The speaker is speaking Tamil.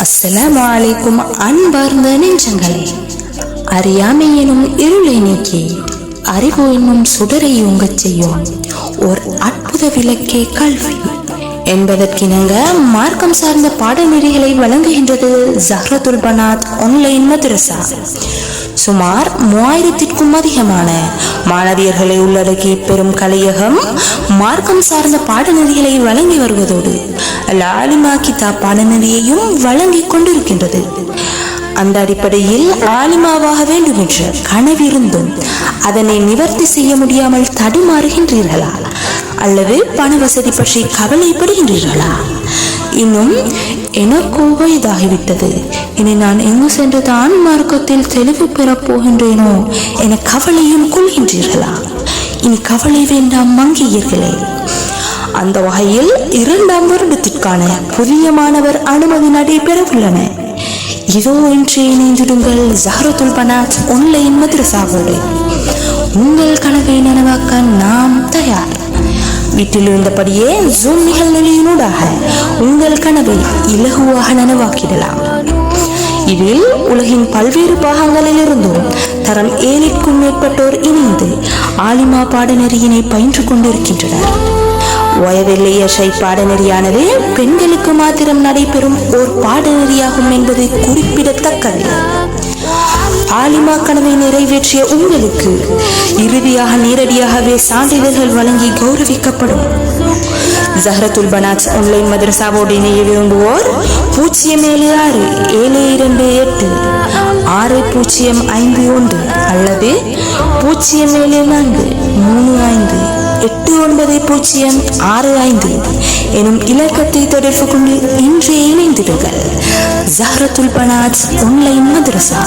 அஸ்ஸலாம் வலைக்கும் அன்பார்ந்த நெஞ்சங்களே அறியாமை எனும் இருளை நீக்கி அறிவு என்னும் சுடரை யோங்கச் செய்யும் ஓர் அற்புத விளக்கே கல்வி. என்பதற்கிணங்க மார்க்கம் சார்ந்த பாடநெறிகளை வழங்குகின்றது ஜஹ்ரத்துல் பனாத் ஆன்லைன் மதரசா. சுமார் மூவாயிரத்திற்கும் அதிகமான மாணவியர்களை உள்ளடக்கி பெரும் கலையகம் மார்க்கம் சார்ந்த பாடநெறிகளை வழங்கி வருவதோடு லாலிமா கிதா பாடநெறியையும் வழங்கி கொண்டிருக்கின்றது. அந்த அடிப்படையில் ஆலிமாவாக வேண்டும் என்ற கனவிருந்தும் அதனை நிவர்த்தி செய்ய முடியாமல் தடுமாறுகின்றீர்களா? அல்லது பண வசதி பற்றி கவலைப்படுகின்றீர்களா இன்னும் எனக்கோக இதாகிவிட்டது இனி நான் எங்கு சென்று தான் மார்க்கத்தில் தெளிவு பெறப் போகின்றேனோ என கவலையும் கொள்கின்றீர்களா? இனி கவலை வேண்டாம் மங்கியீர்களே. அந்த வகையில் இரண்டாம் வருடத்திற்கான புதிய மாணவர் அனுமதி நடைபெறவுள்ளன. இதோ இன்றே இணைந்திடுங்கள் ஜஹரத்துல் பனாத் ஒன்லைன் மதுரசாவோடு. உங்கள் கனவை நனவாக்க நான் வீட்டில் இருந்தபடியே ஜூம் நிகழ்நிலையினூடாக உங்கள் கனவை இலகுவாக நனவாக்கிடலாம். இதில் உலகின் பல்வேறு பாகங்களில் இருந்தும் தரம் ஏழிற்கும் மேற்பட்டோர் இணைந்து ஆலிமா பாடநெறியினை பயின்று கொண்டிருக்கின்றனர். வயதில்லையசை பாடநெறியானது பெண்களுக்கு மாத்திரம் நடைபெறும் ஓர் பாடநெறியாகும் என்பது குறிப்பிடத்தக்கது. ஆலிமா கனவை நிறைவேற்றிய உங்களுக்கு இறுதியாக நேரடியாகவே சான்றிதழ்கள் வழங்கி கௌரவிக்கப்படும். ஜஹரத்துல் பனாத் ஆன்லைன் மதரசாவோடு இணைய விரும்புவோர் பூஜ்ஜியம் ஏழு ஆறு ஏழு இரண்டு எட்டு ஆறு பூஜ்ஜியம் ஐந்து ஒன்று அல்லது பூஜ்ஜியம் ஏழு நான்கு மூணு ஐந்து எட்டு ஒன்பது பூஜ்ஜியம் ஆறு ஐந்து எனும் இலக்கத்தை தொடர்பு கொண்டு இன்றே இணைந்திடுங்கள். ஜஹரத்துல் பனாத் ஆன்லைன் மதரசா.